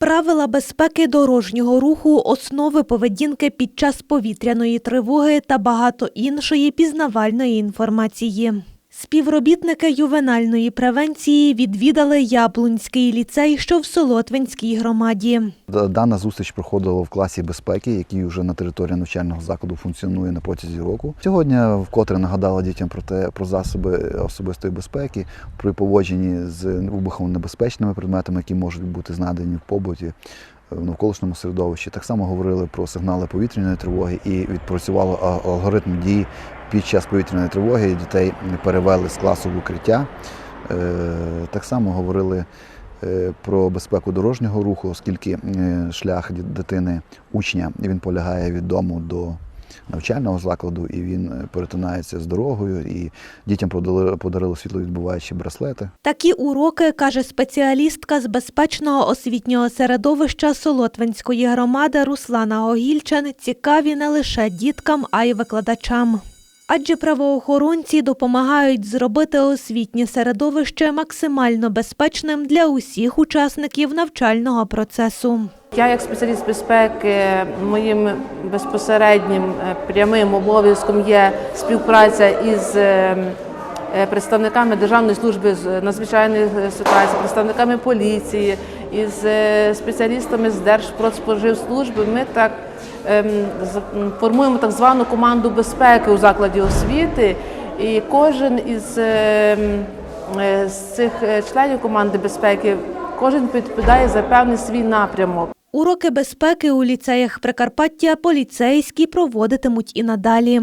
Правила безпеки дорожнього руху, основи поведінки під час повітряної тривоги та багато іншої пізнавальної інформації. Співробітники ювенальної превенції відвідали Яблунський ліцей, що в Солотвинській громаді. Дана зустріч проходила в класі безпеки, який вже на території навчального закладу функціонує на протязі року. Сьогодні вкотре нагадала дітям про те про засоби особистої безпеки, при поводженні з вибухонебезпечними предметами, які можуть бути знайдені в побуті. е, В навколишньому середовищі так само говорили про сигнали повітряної тривоги і відпрацювали алгоритм дій під час повітряної тривоги. Дітей перевели з класу в укриття. Е, Так само говорили е, про безпеку дорожнього руху, оскільки е, шлях дитини учня він полягає від дому до навчального закладу, і він перетинається з дорогою, і дітям подарили, подарили світловідбуваючі браслети. Такі уроки, каже спеціалістка з безпечного освітнього середовища Солотвинської громади Руслана Огільчан, цікаві не лише діткам, а й викладачам. Адже правоохоронці допомагають зробити освітнє середовище максимально безпечним для усіх учасників навчального процесу. Я, як спеціаліст безпеки, моїм безпосереднім е, прямим обов'язком є співпраця із е, е, представниками Державної служби з надзвичайних е, ситуацій, представниками поліції, із е, спеціалістами з Держпродспоживслужби. Ми так ем, формуємо так звану команду безпеки у закладі освіти, і кожен із е, е, з цих е, членів команди безпеки. Кожен відповідає за певний свій напрямок. Уроки безпеки у ліцеях Прикарпаття поліцейські проводитимуть і надалі.